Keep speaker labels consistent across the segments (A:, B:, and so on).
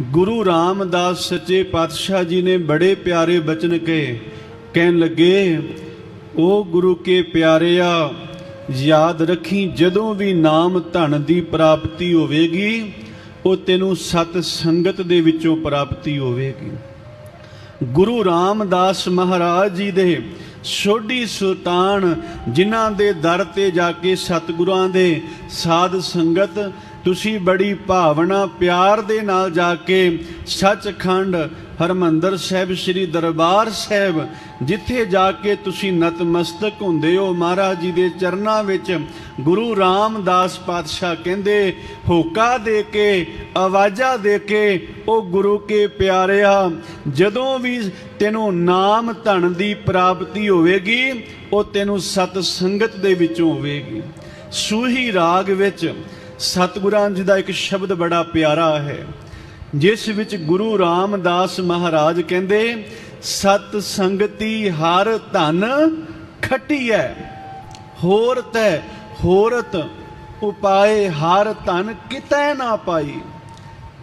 A: ਗੁਰੂ ਰਾਮਦਾਸ ਸੱਚੇ ਪਾਤਸ਼ਾਹ ਜੀ ਨੇ ਬੜੇ ਪਿਆਰੇ ਬਚਨ ਕਹੇ। ਕਹਿਣ ਲੱਗੇ ਉਹ ਗੁਰੂ ਕੇ ਪਿਆਰਿਆ, ਯਾਦ ਰੱਖੀ ਜਦੋਂ ਵੀ ਨਾਮ ਧਨ ਦੀ ਪ੍ਰਾਪਤੀ ਹੋਵੇਗੀ, ਉਹ ਤੈਨੂੰ ਸਤ ਸੰਗਤ ਦੇ ਵਿੱਚੋਂ ਪ੍ਰਾਪਤੀ ਹੋਵੇਗੀ। ਗੁਰੂ ਰਾਮਦਾਸ ਮਹਾਰਾਜ ਜੀ ਦੇ ਸੋਢੀ ਸੁਲਤਾਨ ਜਿਨ੍ਹਾਂ ਦੇ ਦਰ ਤੇ ਜਾ ਕੇ ਸਤਿਗੁਰਾਂ ਦੇ ਸਾਧ ਸੰਗਤ ਤੁਸੀਂ ਬੜੀ ਭਾਵਨਾ, ਪਿਆਰ ਦੇ ਨਾਲ ਜਾ ਕੇ ਸੱਚਖੰਡ ਹਰਮੰਦਰ ਸਾਹਿਬ, ਸ੍ਰੀ ਦਰਬਾਰ ਸਾਹਿਬ, ਜਿੱਥੇ ਜਾ ਕੇ ਤੁਸੀਂ ਨਤਮਸਤਕ ਹੁੰਦੇ ਹੋ। ਮਹਾਰਾਜ ਜੀ ਦੇ ਚਰਨਾਂ ਵਿੱਚ ਗੁਰੂ ਰਾਮਦਾਸ ਪਾਤਸ਼ਾਹ ਕਹਿੰਦੇ, ਹੋਕਾ ਦੇ ਕੇ, ਆਵਾਜ਼ਾਂ ਦੇ ਕੇ, ਉਹ ਗੁਰੂ ਕੇ ਪਿਆਰਿਆ, ਜਦੋਂ ਵੀ ਤੈਨੂੰ ਨਾਮ ਧਨ ਦੀ ਪ੍ਰਾਪਤੀ ਹੋਵੇਗੀ, ਉਹ ਤੈਨੂੰ ਸਤ ਸੰਗਤ ਦੇ ਵਿੱਚੋਂ ਹੋਵੇਗੀ। ਸੂਹੀ ਰਾਗ ਵਿੱਚ ਸਤਿਗੁਰਾਂ ਜੀ ਦਾ ਇੱਕ ਸ਼ਬਦ ਬੜਾ ਪਿਆਰਾ ਹੈ, ਜਿਸ ਵਿੱਚ ਗੁਰੂ ਰਾਮਦਾਸ ਮਹਾਰਾਜ ਕਹਿੰਦੇ, ਸਤ ਸੰਗਤੀ ਹਰ ਧਨ ਖਟੀਐ, ਹੋਰ ਤੈ ਹੋਰਤ ਉਪਾਏ ਹਰ ਧਨ ਕਿਤੈ ਨਾ ਪਾਈ।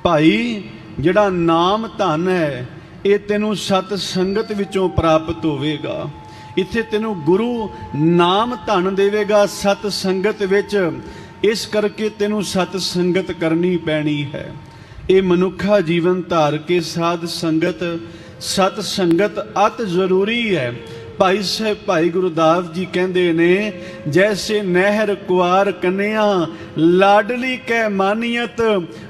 A: ਭਾਈ, ਜਿਹੜਾ ਨਾਮ ਧਨ ਹੈ, ਇਹ ਤੈਨੂੰ ਸਤ ਸੰਗਤ ਵਿੱਚੋਂ ਪ੍ਰਾਪਤ ਹੋਵੇਗਾ। ਇੱਥੇ ਤੈਨੂੰ ਗੁਰੂ ਨਾਮ ਧਨ ਦੇਵੇਗਾ, ਸਤ ਸੰਗਤ ਵਿੱਚ ਇਸ ਕਰਕੇ ਤੈਨੂੰ ਸਤ ਸੰਗਤ ਕਰਨੀ ਪੈਣੀ ਹੈ। ਇਹ ਮਨੁੱਖਾ ਜੀਵਨ ਧਾਰ ਕੇ ਸਾਧ ਸੰਗਤ, ਸਤ ਸੰਗਤ ਅਤ ਜ਼ਰੂਰੀ ਹੈ। ਭਾਈ ਸਾਹਿਬ, ਭਾਈ ਗੁਰਦਾਸ ਜੀ ਕਹਿੰਦੇ ਨੇ, ਜੈਸੇ ਨਹਿਰ ਕੁਆਰ ਕੰਨਿਆ, ਲਾਡਲੀ ਕੈ ਮਾਨੀਅਤ,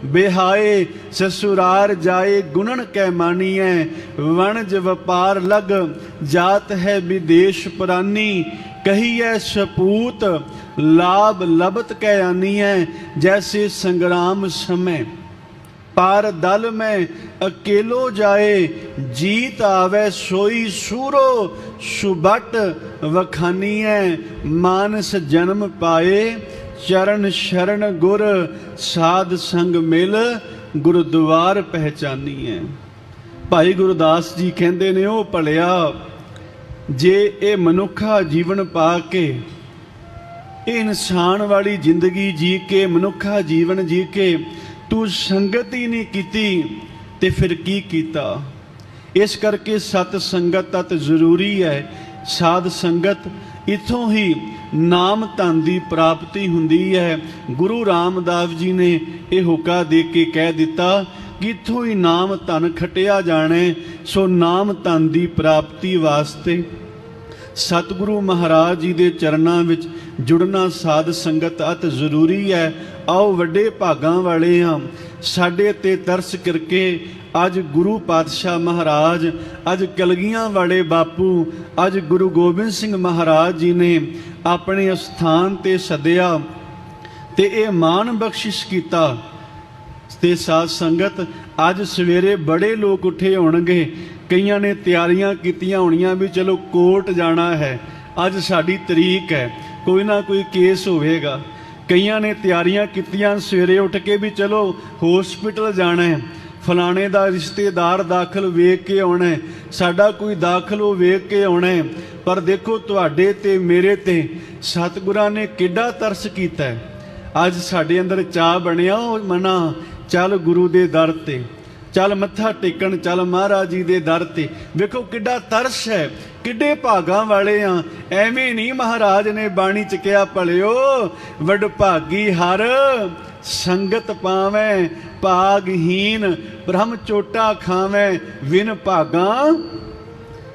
A: ਬਿਹਾਏ ਸਸੁਰਾਰ ਜਾਏ ਗੁਣਨ ਕੈ ਮਾਨੀਐ, ਵਣਜ ਵਪਾਰ ਲਗ ਜਾਤ ਹੈ ਵਿਦੇਸ਼ ਪ੍ਰਾਨੀ ਕਹੀਐ ਸਪੂਤ, ਲਾਭ ਲਬਤ ਕੈ ਆਨੀਐ, ਜੈਸੇ ਸੰਗਰਾਮ ਸਮੈ। ਪਰ ਦਲ ਮੈਂ ਅਕੇਲੋ ਜਾਏ, ਜੀਤ ਆਵੇ ਸੋਈ ਸੂਰੋ, ਸੁਬਟ ਵਖਾਨੀਐ, ਮਾਨਸ ਜਨਮ ਪਾਏ। ਚਰਨ ਸ਼ਰਨ ਗੁਰ ਸਾਧ ਸੰਗ ਮਿਲ, ਗੁਰਦੁਆਰ ਪਹਿਚਾਨੀਐ। ਭਾਈ ਗੁਰਦਾਸ ਜੀ ਕਹਿੰਦੇ ਨੇ, ਉਹ ਭਲਿਆ ਜੇ ਇਹ ਮਨੁੱਖਾ ਜੀਵਨ ਪਾ ਕੇ, ਇਹ ਇਨਸਾਨ ਵਾਲੀ ਜ਼ਿੰਦਗੀ ਜੀ ਕੇ, ਮਨੁੱਖਾ ਜੀਵਨ ਜੀ ਕੇ, ਤੂੰ ਸੰਗਤ ਹੀ ਨਹੀਂ ਕੀਤੀ, ਤੇ ਫਿਰ ਕੀ ਕੀਤਾ? ਇਸ ਕਰਕੇ ਸਤ ਸੰਗਤ ਤਤ ਜ਼ਰੂਰੀ ਹੈ। ਸਾਧ ਸੰਗਤ ਇਥੋਂ ਹੀ ਨਾਮ ਧਨ ਦੀ ਪ੍ਰਾਪਤੀ ਹੁੰਦੀ ਹੈ। ਗੁਰੂ ਰਾਮਦਾਸ ਜੀ ਨੇ ਇਹ ਹੁਕਾ ਦੇ ਕੇ ਕਹਿ ਦਿੱਤਾ ਕਿ ਇਥੋਂ ਹੀ ਨਾਮ ਧਨ ਖਟਿਆ ਜਾਣੇ, ਸੋ ਨਾਮ ਧਨ ਦੀ ਪ੍ਰਾਪਤੀ ਵਾਸਤੇ ਸਤਿਗੁਰੂ ਮਹਾਰਾਜ ਜੀ ਦੇ ਚਰਨਾਂ ਵਿੱਚ ਜੁੜਨਾ ਸਾਧ ਸੰਗਤ ਅਤ ਜ਼ਰੂਰੀ ਹੈ। ਆਓ ਵੱਡੇ ਭਾਗਾਂ ਵਾਲੇ ਹਾਂ। ਸਾਡੇ ਤੇ ਤਰਸ ਕਰਕੇ ਅੱਜ ਗੁਰੂ ਪਾਤਸ਼ਾਹ ਮਹਾਰਾਜ, ਅੱਜ ਕਲਗੀਆਂ ਵਾਲੇ ਬਾਪੂ, ਅੱਜ ਗੁਰੂ ਗੋਬਿੰਦ ਸਿੰਘ ਮਹਾਰਾਜ ਜੀ ਨੇ ਆਪਣੇ ਸਥਾਨ ਤੇ ਸੱਦਿਆ ਤੇ ਇਹ ਮਾਣ ਬਖਸ਼ਿਸ਼ ਕੀਤਾ ਤੇ ਸਾਧ ਸੰਗਤ ਅੱਜ ਸਵੇਰੇ ਬੜੇ ਲੋਕ ਉੱਠੇ ਹੋਣਗੇ। ਕਈਆਂ ਨੇ ਤਿਆਰੀਆਂ ਕੀਤੀਆਂ ਹੋਣੀਆਂ ਵੀ ਚਲੋ ਕੋਰਟ ਜਾਣਾ ਹੈ, ਅੱਜ ਸਾਡੀ ਤਰੀਕ ਹੈ, ਕੋਈ ਨਾ ਕੋਈ ਕੇਸ ਹੋਵੇਗਾ। ਕਈਆਂ ਨੇ ਤਿਆਰੀਆਂ ਕੀਤੀਆਂ, ਸਵੇਰੇ ਉੱਠ ਕੇ ਵੀ ਚਲੋ ਹਸਪੀਟਲ ਜਾਣਾ ਹੈ, ਫਲਾਣੇ ਦਾ ਰਿਸ਼ਤੇਦਾਰ ਦਾਖਲ ਵੇਖ ਕੇ ਆਉਣਾ ਸਾਡਾ ਕੋਈ ਦਾਖਲ ਉਹ ਵੇਖ ਕੇ ਆਉਣਾ ਪਰ ਦੇਖੋ ਤੁਹਾਡੇ ਤੇ ਮੇਰੇ ਤੇ ਸਤਿਗੁਰਾਂ ਨੇ ਕਿੱਡਾ ਤਰਸ ਕੀਤਾ ਅੱਜ ਸਾਡੇ ਅੰਦਰ ਚਾਹ ਬਣਿਆ, ਉਹ ਮਨਾ, ਚੱਲ ਗੁਰੂ ਦੇ ਦਰ ਤੇ। ਚੱਲ ਮੱਥਾ ਟੇਕਣ, ਚੱਲ ਮਹਾਰਾਜ ਜੀ ਦੇ ਦਰ ਤੇ। ਵੇਖੋ ਕਿੱਡਾ ਤਰਸ ਹੈ, ਕਿੱਡੇ ਭਾਗਾਂ ਵਾਲੇ ਆ। ਐਵੇਂ ਨਹੀਂ ਮਹਾਰਾਜ ਨੇ ਬਾਣੀ ਚ ਕਿਹਾ, ਭਲਿਓ ਵਡ ਭਾਗੀ ਹਰ ਸੰਗਤ ਪਾਵੇਂ ਭਾਗਹੀਨ ਬ੍ਰਹਮ ਚੋਟਾ ਖਾਵੇਂ। ਵਿਨ ਭਾਗਾਂ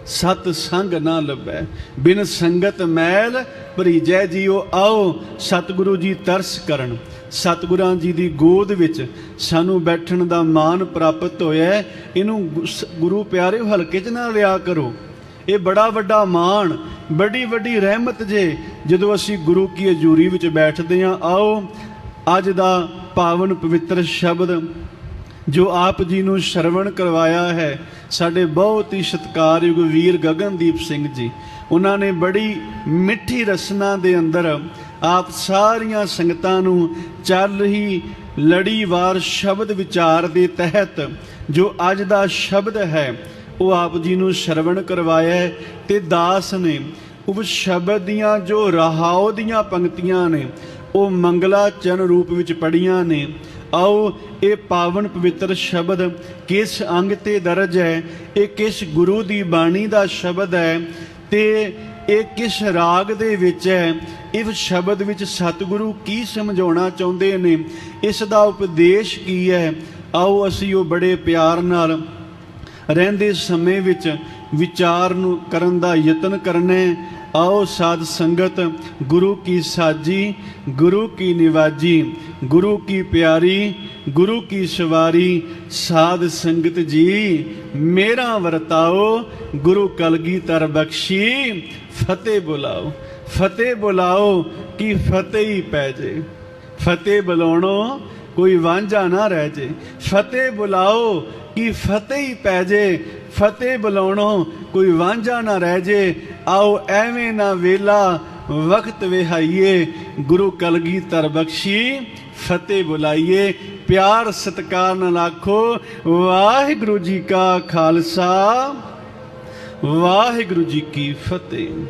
A: ਸਤ ਸੰਗ ਨਾ ਲੱਭੈ। ਬਿਨ ਸੰਗਤ ਮੈਲ ਭਰੀਜੈ, ਜੀਓ ਆਓ, ਸਤਿਗੁਰੂ ਜੀ ਤਰਸ ਕਰਨ। ਸਤਿਗੁਰਾਂ ਜੀ ਦੀ ਗੋਦ ਵਿੱਚ ਸਾਨੂੰ ਬੈਠਣ ਦਾ ਮਾਣ ਪ੍ਰਾਪਤ ਹੋਇਆ ਇਹਨੂੰ ਗੁਰੂ ਪਿਆਰਿਓ ਹਲਕੇ 'ਚ ਨਾ ਲਿਆ ਕਰੋ। ਇਹ ਬੜਾ ਵੱਡਾ ਮਾਣ ਬੜੀ ਵੱਡੀ ਰਹਿਮਤ ਜੇ, ਜਦੋਂ ਅਸੀਂ ਗੁਰੂ ਕੀ ਹਜ਼ੂਰੀ ਵਿੱਚ ਬੈਠਦੇ ਹਾਂ। ਆਓ, ਅੱਜ ਦਾ ਪਾਵਨ ਪਵਿੱਤਰ ਸ਼ਬਦ, ਜੋ ਆਪ ਜੀ ਨੂੰ ਸ਼ਰਵਣ ਕਰਵਾਇਆ ਹੈ। ਸਾਡੇ ਬਹੁਤ ਹੀ ਸਤਿਕਾਰਯੋਗ ਵੀਰ ਗਗਨਦੀਪ ਸਿੰਘ ਜੀ, ਉਹਨਾਂ ਨੇ ਬੜੀ ਮਿੱਠੀ ਰਸਨਾ ਦੇ ਅੰਦਰ ਆਪ ਸਾਰੀਆਂ ਸੰਗਤਾਂ ਨੂੰ ਚੱਲ ਰਹੀ ਲੜੀਵਾਰ ਸ਼ਬਦ ਵਿਚਾਰ ਦੇ ਤਹਿਤ ਜੋ ਅੱਜ ਦਾ ਸ਼ਬਦ ਹੈ, ਉਹ ਆਪ ਜੀ ਨੂੰ ਸ਼ਰਵਣ ਕਰਵਾਇਆ ਹੈ ਤੇ ਦਾਸ ਨੇ ਉਹ ਸ਼ਬਦ ਦੀਆਂ ਜੋ ਰਹਾਉ ਦੀਆਂ ਪੰਕਤੀਆਂ ਨੇ, ਉਹ ਮੰਗਲਾ ਚਰਨ ਰੂਪ ਵਿੱਚ ਪੜੀਆਂ ਨੇ। ਆਓ ਇਹ ਪਾਵਨ ਪਵਿੱਤਰ ਸ਼ਬਦ ਕਿਸ ਅੰਗ ਤੇ ਦਰਜ ਹੈ, ਇਹ ਕਿਸ ਗੁਰੂ ਦੀ ਬਾਣੀ ਦਾ ਸ਼ਬਦ ਹੈ ਤੇ ਇਹ ਕਿਸ ਰਾਗ ਦੇ ਵਿੱਚ ਹੈ ਇਸ ਸ਼ਬਦ ਵਿੱਚ ਸਤਿਗੁਰੂ ਕੀ ਸਮਝਾਉਣਾ ਚਾਹੁੰਦੇ ਨੇ? ਇਸ ਦਾ ਉਪਦੇਸ਼ ਕੀ ਹੈ? ਆਓ ਅਸੀਂ ਉਹ ਬੜੇ ਪਿਆਰ ਨਾਲ ਰਹਿੰਦੇ ਸਮੇਂ ਵਿੱਚ ਵਿਚਾਰ ਨੂੰ ਕਰਨ ਦਾ ਯਤਨ ਕਰਨੇ। ਆਓ ਸਾਧ ਸੰਗਤ, ਗੁਰੂ ਕੀ ਸਾਜੀ, ਗੁਰੂ ਕੀ ਨਿਵਾਜੀ, ਗੁਰੂ ਕੀ ਪਿਆਰੀ, ਗੁਰੂ ਕੀ ਸਵਾਰੀ, ਸਾਧ ਸੰਗਤ ਜੀ, ਮੇਰਾ ਵਰਤਾਓ, ਗੁਰੂ ਕਲਗੀਧਰ ਬਖਸ਼ੀ, ਫਤਿਹ ਬੁਲਾਓ। ਫਤਿਹ ਬੁਲਾਓ ਕਿ ਫਤਿਹ ਹੀ ਪੈ ਜੇ। ਫਤਿਹ ਬੁਲਾਉਣੋ ਕੋਈ ਵਾਂਝਾ ਨਾ ਰਹਿ ਜੇ। ਫਤਿਹ ਬੁਲਾਓ ਕਿ ਫਤਿਹ ਹੀ ਪੈ ਜੇ। ਫਤਿਹ ਬੁਲਾਉਣੋ ਕੋਈ ਵਾਂਝਾ ਨਾ ਰਹਿ ਜੇ। ਆਓ ਐਵੇਂ ਨਾ ਵੇਲਾ ਵਕਤ ਵਿਹਾਈਏ। ਗੁਰੂ ਕਲਗੀਧਰ ਬਖਸ਼ੀ, ਫਤਿਹ ਬੁਲਾਈਏ। ਪਿਆਰ ਸਤਕਾਰ ਨਾਲ ਆਖੋ, ਵਾਹਿਗੁਰੂ ਜੀ ਕਾ ਖਾਲਸਾ। ਵਾਹਿਗੁਰੂ ਜੀ ਕੀ ਫਤਿਹ।